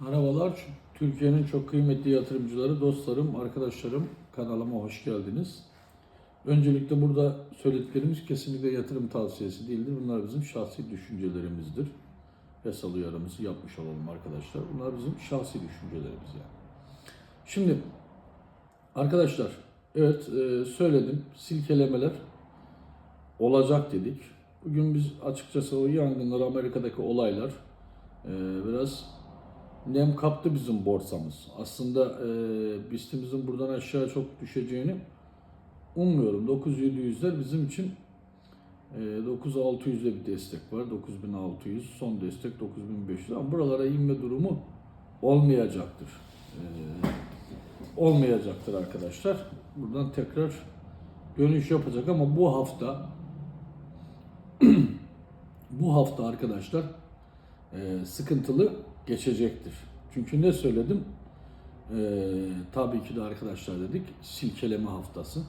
Merhabalar, Türkiye'nin çok kıymetli yatırımcıları, dostlarım, arkadaşlarım kanalıma hoş geldiniz. Öncelikle burada söylediklerimiz kesinlikle yatırım tavsiyesi değildir. Bunlar bizim şahsi düşüncelerimizdir. Yasal uyarımızı yapmış olalım arkadaşlar. Bunlar bizim şahsi düşüncelerimiz yani. Şimdi arkadaşlar, evet e, söyledim, silkelemeler olacak dedik. Bugün biz açıkçası o yangınlar, Amerika'daki olaylar e, biraz nem kaptı bizim borsamız. Aslında e, BIST'imizin buradan aşağı çok düşeceğini ummuyorum. 9700'ler bizim için e, 9600'de bir destek var. 9600 son destek 9500 ama buralara inme durumu olmayacaktır. E, olmayacaktır arkadaşlar. Buradan tekrar dönüş yapacak ama bu hafta bu hafta arkadaşlar e, sıkıntılı geçecektir. Çünkü ne söyledim? E, tabii ki de arkadaşlar dedik silkeleme haftası.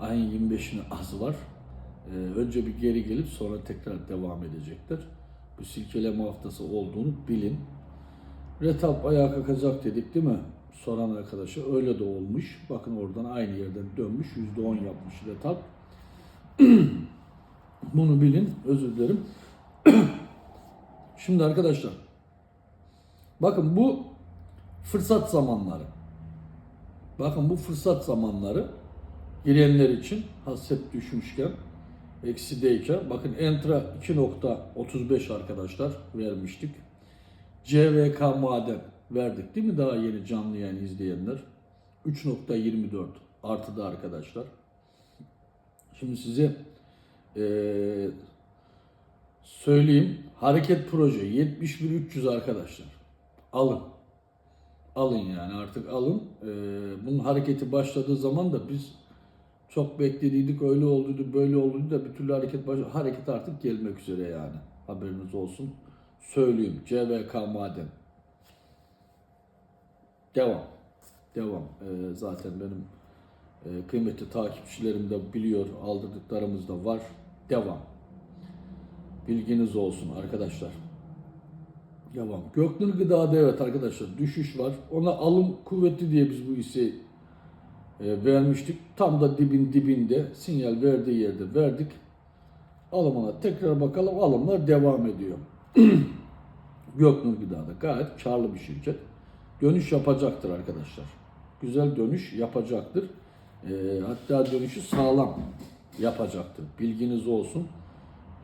Ayın 25'ine az var. E, önce bir geri gelip sonra tekrar devam edecekler. Bu silkeleme haftası olduğunu bilin. Retalp ayağa kalkacak dedik değil mi? Soran arkadaşa öyle de olmuş. Bakın oradan aynı yerden dönmüş. %10 yapmış Retalp. Bunu bilin. Özür dilerim. Şimdi arkadaşlar bakın bu fırsat zamanları. Bakın bu fırsat zamanları girenler için hasret düşmüşken eksideyken bakın Entra 2.35 arkadaşlar vermiştik. CVK maden verdik değil mi daha yeni canlı yayın izleyenler? 3.24 artıda arkadaşlar. Şimdi size eee söyleyeyim. Hareket proje 71300 arkadaşlar. Alın. Alın yani artık alın. Ee, bunun hareketi başladığı zaman da biz çok beklediydik öyle olduydu böyle olduydu da bir türlü hareket baş hareket artık gelmek üzere yani. Haberiniz olsun. Söyleyeyim. CVK Maden. Devam. Devam. Ee, zaten benim e, kıymetli takipçilerim de biliyor. Aldırdıklarımız da var. Devam. Bilginiz olsun arkadaşlar. Devam. Göknur Gıda'da evet arkadaşlar düşüş var. Ona alım kuvvetli diye biz bu hisseyi e, vermiştik. Tam da dibin dibinde sinyal verdiği yerde verdik. Alımına tekrar bakalım. Alımlar devam ediyor. Göknur Gıda'da gayet karlı bir şirket. Dönüş yapacaktır arkadaşlar. Güzel dönüş yapacaktır. E, hatta dönüşü sağlam yapacaktır. Bilginiz olsun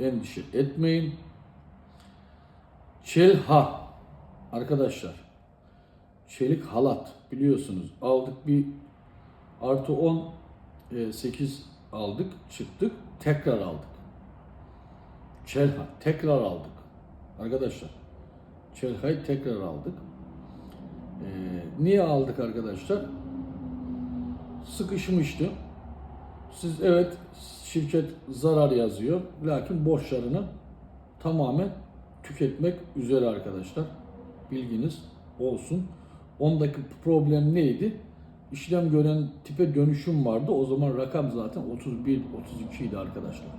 endişe etmeyin. Çelha arkadaşlar çelik halat biliyorsunuz aldık bir artı 10 e, 8 aldık çıktık tekrar aldık. Çelha tekrar aldık. Arkadaşlar Çelha'yı tekrar aldık. E, niye aldık arkadaşlar? Sıkışmıştı. Siz evet şirket zarar yazıyor. Lakin borçlarını tamamen tüketmek üzere arkadaşlar. Bilginiz olsun. Ondaki problem neydi? İşlem gören tipe dönüşüm vardı. O zaman rakam zaten 31 32 idi arkadaşlar.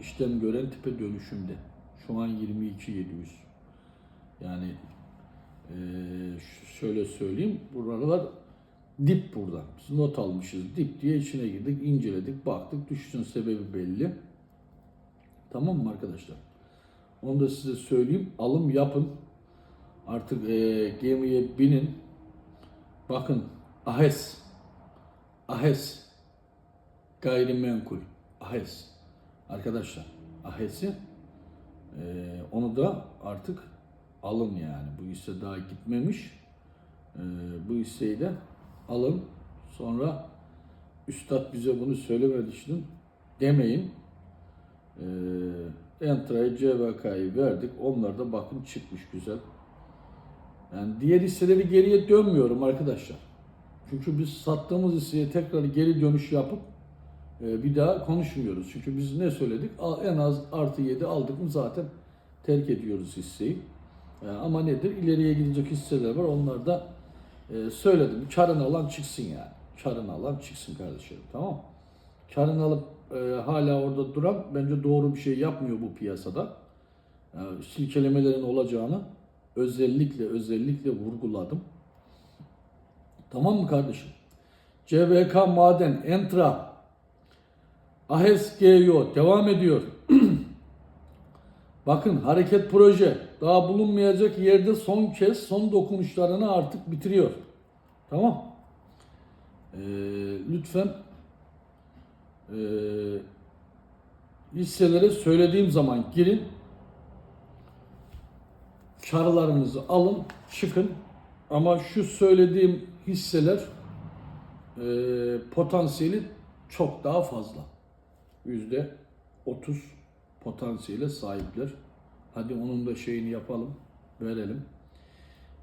İşlem gören tipe dönüşümde. Şu an 22 700. Yani eee, şöyle söyleyeyim. Buralar Dip burada. Biz not almışız. Dip diye içine girdik, inceledik, baktık. Düşüşün sebebi belli. Tamam mı arkadaşlar? Onu da size söyleyeyim. Alım yapın. Artık e, gemiye binin. Bakın AHES. AHES. Gayrimenkul. AHES. Arkadaşlar AHES'i e, onu da artık alın yani. Bu hisse daha gitmemiş. E, bu hisseyi de alın. Sonra üstad bize bunu söylemedi şimdi demeyin. Ee, Entra'yı CVK'yı verdik. Onlar da bakın çıkmış güzel. Yani diğer hisseleri geriye dönmüyorum arkadaşlar. Çünkü biz sattığımız hisseye tekrar geri dönüş yapıp e, bir daha konuşmuyoruz. Çünkü biz ne söyledik? En az artı 7 aldık mı zaten terk ediyoruz hisseyi. E, ama nedir? İleriye gidecek hisseler var. Onlar da e, söyledim. Karını alan çıksın yani. Karını alan çıksın kardeşim. Tamam mı? Karını alıp e, hala orada duran bence doğru bir şey yapmıyor bu piyasada. E, silkelemelerin olacağını özellikle özellikle vurguladım. Tamam mı kardeşim? CVK Maden, Entra, AHES GEO devam ediyor. Bakın hareket proje daha bulunmayacak yerde son kez son dokunuşlarını artık bitiriyor. Tamam. Ee, lütfen ee, hisselere söylediğim zaman girin. Karlarınızı alın, çıkın. Ama şu söylediğim hisseler ee, potansiyeli çok daha fazla. Yüzde 30 potansiyele sahipler. Hadi onun da şeyini yapalım, verelim.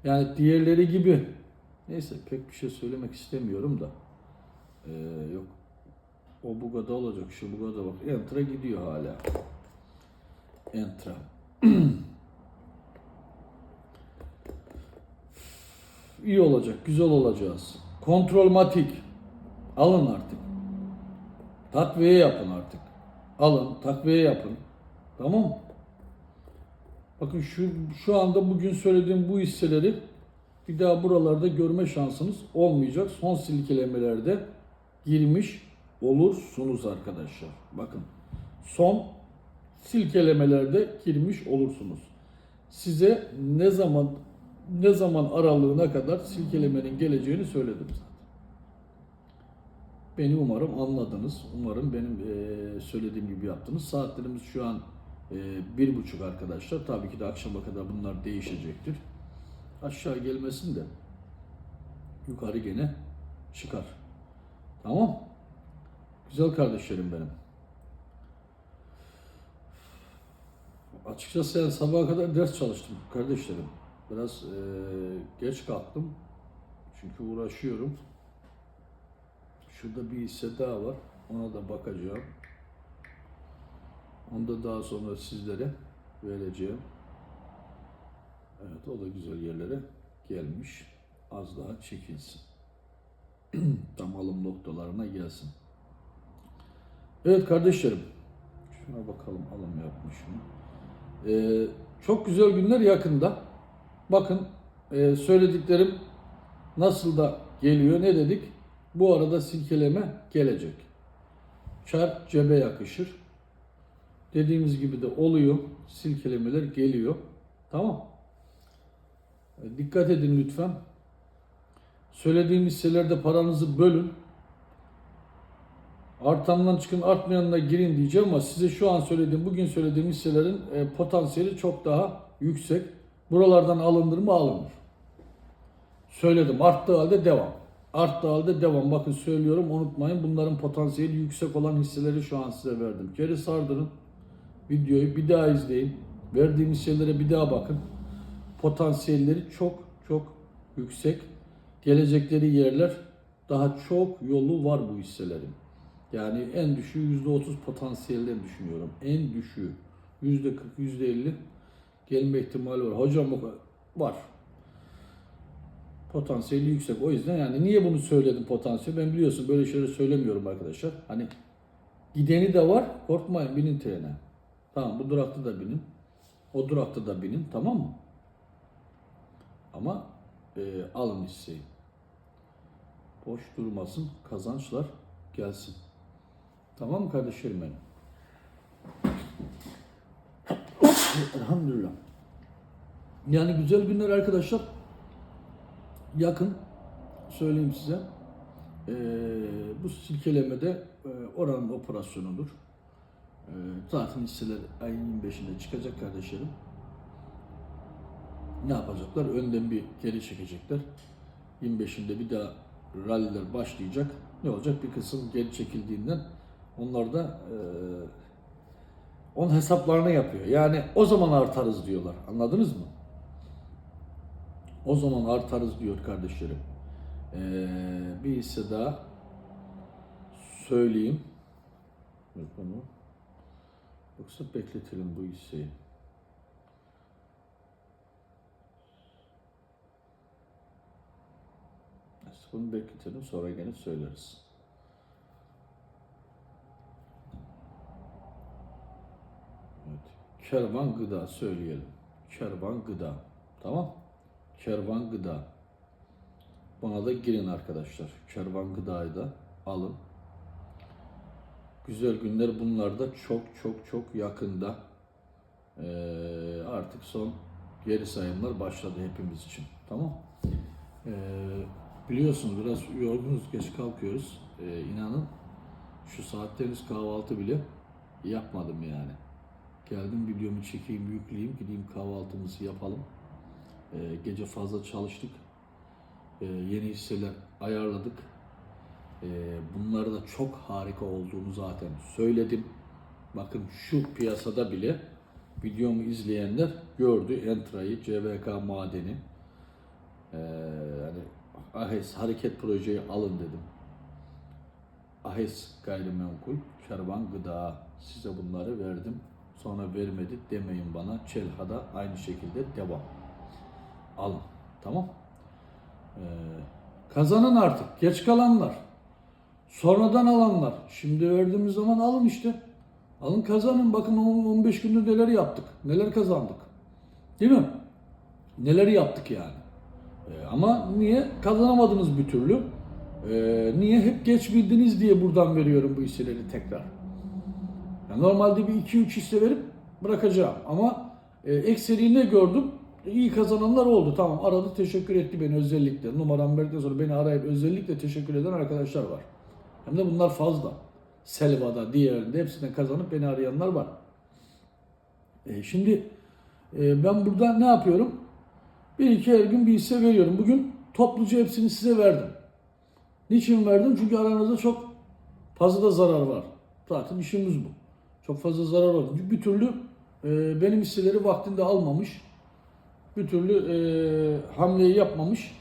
Yani diğerleri gibi neyse pek bir şey söylemek istemiyorum da ee, yok o bu kadar olacak şu bu kadar bak. Entra gidiyor hala. Entra. İyi olacak güzel olacağız. Kontrolmatik alın artık. Takviye yapın artık. Alın takviye yapın. Tamam? Bakın şu şu anda bugün söylediğim bu hisseleri bir daha buralarda görme şansınız olmayacak. Son silkelemelerde girmiş olursunuz arkadaşlar. Bakın son silkelemelerde girmiş olursunuz. Size ne zaman ne zaman aralığına kadar silkelemenin geleceğini söyledim zaten. Beni umarım anladınız. Umarım benim eee, söylediğim gibi yaptınız. Saatlerimiz şu an eee, bir buçuk arkadaşlar. Tabii ki de akşama kadar bunlar değişecektir. Aşağı gelmesin de yukarı gene çıkar. Tamam. Güzel kardeşlerim benim. Açıkçası yani sabaha kadar ders çalıştım kardeşlerim. Biraz eee, geç kalktım. Çünkü uğraşıyorum. Şurada bir hisse daha var. Ona da bakacağım. Onu da daha sonra sizlere vereceğim. Evet o da güzel yerlere gelmiş. Az daha çekilsin. Tam alım noktalarına gelsin. Evet kardeşlerim. Şuna bakalım alım yapmış mı? Ee, çok güzel günler yakında. Bakın e, söylediklerim nasıl da geliyor. Ne dedik? Bu arada silkeleme gelecek. Kar cebe yakışır. Dediğimiz gibi de oluyor. Silkelemeler geliyor. Tamam. E, Dikkat edin lütfen. Söylediğim hisselerde paranızı bölün. Artandan çıkın, artmayanına girin diyeceğim ama size şu an söylediğim, bugün söylediğim hisselerin e, potansiyeli çok daha yüksek. Buralardan alınır mı? Alınır. Söyledim. Arttığı halde devam. Arttığı halde devam. Bakın söylüyorum unutmayın. Bunların potansiyeli yüksek olan hisseleri şu an size verdim. Geri sardırın. Videoyu bir daha izleyin. Verdiğim hisselere bir daha bakın. Potansiyelleri çok çok yüksek. Gelecekleri yerler daha çok yolu var bu hisselerin. Yani en düşüğü %30 potansiyelden düşünüyorum. En düşüğü %40, %50 gelme ihtimali var. Hocam var. Potansiyeli yüksek. O yüzden yani niye bunu söyledim potansiyel? Ben biliyorsun böyle şeyleri söylemiyorum arkadaşlar. Hani gideni de var. Korkmayın binin trene. Tamam bu durakta da binin. O durakta da binin. Tamam mı? Ama e, alın hisseyi. Boş durmasın. Kazançlar gelsin. Tamam mı kardeşlerim benim? Elhamdülillah. Yani güzel günler arkadaşlar. Yakın. Söyleyeyim size. Ee, bu silkelemede e, oranın operasyonudur. Ee, zaten hisseler ayın 25'inde çıkacak kardeşlerim. Ne yapacaklar? Önden bir geri çekecekler. 25'inde bir daha ralliler başlayacak. Ne olacak? Bir kısım geri çekildiğinden onlar da e, onun hesaplarını yapıyor. Yani o zaman artarız diyorlar. Anladınız mı? O zaman artarız diyor kardeşlerim. Ee, bir hisse daha söyleyeyim. Onu. Yoksa bekletelim bu hisseyi. Bunu bekletelim sonra gene söyleriz. Evet. Kervan gıda söyleyelim. Kervan gıda. Tamam. Kervan Gıda. Buna da girin arkadaşlar. Kervan Gıda'yı da alın. Güzel günler bunlar da çok çok çok yakında. Ee, artık son geri sayımlar başladı hepimiz için. Tamam. Ee, biliyorsunuz biraz yorgunuz, geç kalkıyoruz. Ee, inanın şu saatte henüz kahvaltı bile yapmadım yani. Geldim videomu çekeyim, yükleyeyim, gideyim kahvaltımızı yapalım. Ee, gece fazla çalıştık. Ee, yeni hisseler ayarladık. Ee, bunları da çok harika olduğunu zaten söyledim. Bakın şu piyasada bile videomu izleyenler gördü. Entra'yı, CVK Madeni. Ee, yani AHES hareket projeyi alın dedim. AHES gayrimenkul, kervan gıda size bunları verdim. Sonra vermedi demeyin bana. Çelha'da aynı şekilde devam. Alın. Tamam. Ee, kazanan artık. Geç kalanlar. Sonradan alanlar. Şimdi verdiğimiz zaman alın işte. Alın kazanın. Bakın 15 günde neler yaptık. Neler kazandık. Değil mi? Neler yaptık yani. Ee, ama niye? Kazanamadınız bir türlü. Ee, niye? Hep geç bildiniz diye buradan veriyorum bu hisseleri tekrar. Yani normalde bir 2-3 hisse verip bırakacağım. Ama e, ekseriyi ne gördüm? İyi kazananlar oldu. Tamam aradı teşekkür etti beni özellikle. Numaramı verdikten sonra beni arayıp özellikle teşekkür eden arkadaşlar var. Hem de bunlar fazla. Selva'da, diğerinde hepsine kazanıp beni arayanlar var. E, şimdi e, ben burada ne yapıyorum? Bir iki her gün bir hisse veriyorum. Bugün topluca hepsini size verdim. Niçin verdim? Çünkü aranızda çok fazla da zarar var. Zaten işimiz bu. Çok fazla zarar. Çünkü bir türlü e, benim hisseleri vaktinde almamış. Bir türlü e, hamleyi yapmamış.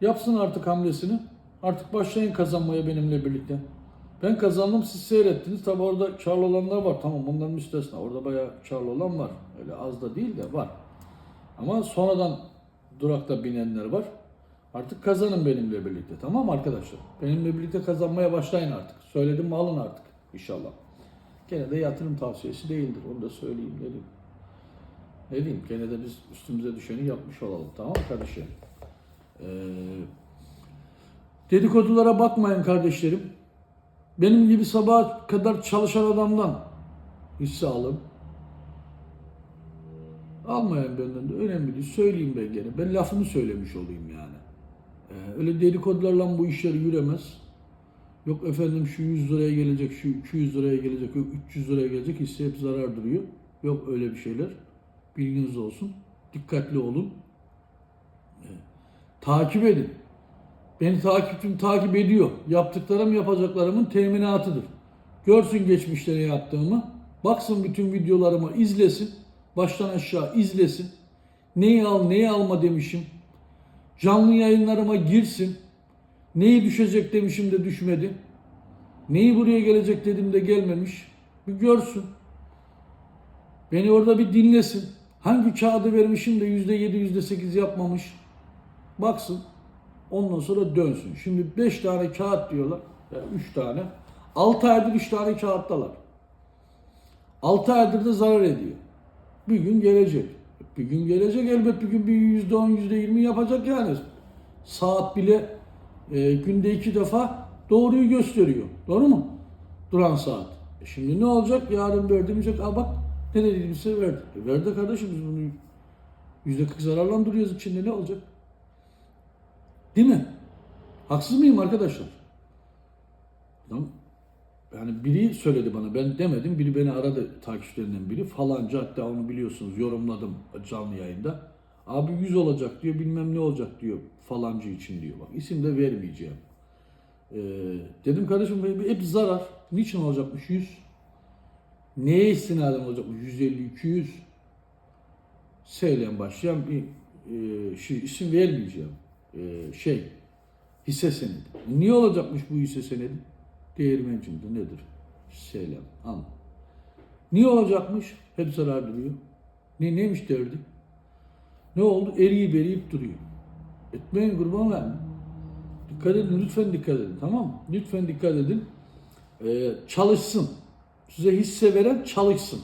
Yapsın artık hamlesini. Artık başlayın kazanmaya benimle birlikte. Ben kazandım siz seyrettiniz. Tabi orada karlı olanlar var. Tamam onların müstesna. Orada bayağı karlı olan var. Öyle az da değil de var. Ama sonradan durakta binenler var. Artık kazanın benimle birlikte. Tamam arkadaşlar? Benimle birlikte kazanmaya başlayın artık. Söyledim mi alın artık inşallah. Gene de yatırım tavsiyesi değildir. Onu da söyleyeyim. Diyeyim? Ne diyeyim? Gene de biz üstümüze düşeni yapmış olalım. Tamam mı kardeşim? Ee, dedikodulara bakmayın kardeşlerim. Benim gibi sabaha kadar çalışan adamdan hisse alın. Almayan benden de önemli değil. Söyleyeyim ben gene. Ben lafımı söylemiş olayım yani. Ee, öyle dedikodularla bu işler yürümez. Yok efendim şu 100 liraya gelecek, şu 200 liraya gelecek, yok 300 liraya gelecek hisse hep zarar duruyor. Yok öyle bir şeyler. Bilginiz olsun. Dikkatli olun. Takip edin. Beni takipçim takip ediyor. Yaptıklarım yapacaklarımın teminatıdır. Görsün geçmişte ne yaptığımı. Baksın bütün videolarımı izlesin. Baştan aşağı izlesin. Neyi al neyi alma demişim. Canlı yayınlarıma girsin. Neyi düşecek demişim de düşmedi. Neyi buraya gelecek dedim de gelmemiş. Bir görsün. Beni orada bir dinlesin. Hangi kağıdı vermişim de yüzde yedi, yüzde sekiz yapmamış. Baksın. Ondan sonra dönsün. Şimdi 5 tane kağıt diyorlar. Ya 3 tane. 6 aydır 3 tane kağıttalar. 6 aydır da zarar ediyor. Bir gün gelecek. Bir gün gelecek elbet bir gün bir yüzde on, yüzde yirmi yapacak yani. Saat bile e, günde iki defa doğruyu gösteriyor. Doğru mu? Duran saat. E şimdi ne olacak? Yarın verdi diyecek. Aa bak ne dediğimse verdi. E verdi kardeşim biz bunu yüzde kırk zararla içinde ne olacak? Değil mi? Haksız mıyım arkadaşlar? Tamam. Yani biri söyledi bana, ben demedim. Biri beni aradı takipçilerinden biri. Falanca hatta onu biliyorsunuz yorumladım canlı yayında. Abi 100 olacak diyor, bilmem ne olacak diyor falancı için diyor. Bak isim de vermeyeceğim. Ee, dedim kardeşim hep zarar. Niçin olacakmış 100? Neye istinaden olacakmış 150, 200? Söyleyen başlayan bir e, şey, isim vermeyeceğim. E, şey, hisse senedi. Niye olacakmış bu hisse senedi? Değirmencinde nedir? Selam. An. Niye olacakmış? Hep zarar duruyor. Ne neymiş derdi? Ne oldu? Eriyip eriyip duruyor. Etmeyin kurban verme. Dikkat edin, lütfen dikkat edin. Tamam mı? Lütfen dikkat edin. Ee, çalışsın. Size hisse veren çalışsın.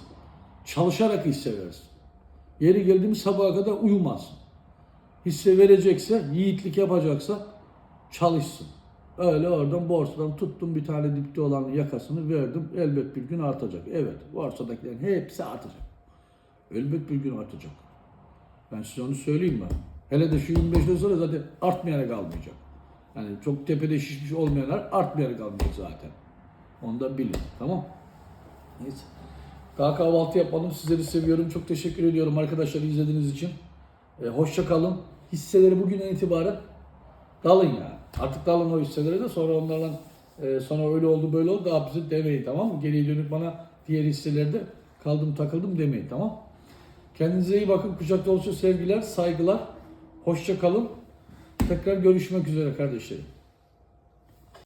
Çalışarak hisse versin. Yeri geldi mi sabaha kadar uyumaz. Hisse verecekse, yiğitlik yapacaksa çalışsın. Öyle oradan borsadan tuttum bir tane dipte olan yakasını verdim. Elbet bir gün artacak. Evet borsadakilerin hepsi artacak. Elbet bir gün artacak. Ben size onu söyleyeyim ben. Hele de şu 25'ten sonra zaten artmayana kalmayacak. Yani çok tepede şişmiş olmayanlar artmayana kalmayacak zaten. Onu da bilin. Tamam. Neyse. Daha kahvaltı yapalım. Sizleri seviyorum. Çok teşekkür ediyorum arkadaşlar izlediğiniz için. Ee, hoşça kalın. Hisseleri bugünden itibaren dalın yani. Artık dalın o hisselere de sonra onlardan e, sonra öyle oldu böyle oldu daha bizi demeyin tamam mı? Geriye dönüp bana diğer hisselerde kaldım takıldım demeyin tamam Kendinize iyi bakın. Kucak dolusu sevgiler, saygılar. Hoşça kalın. Tekrar görüşmek üzere kardeşlerim.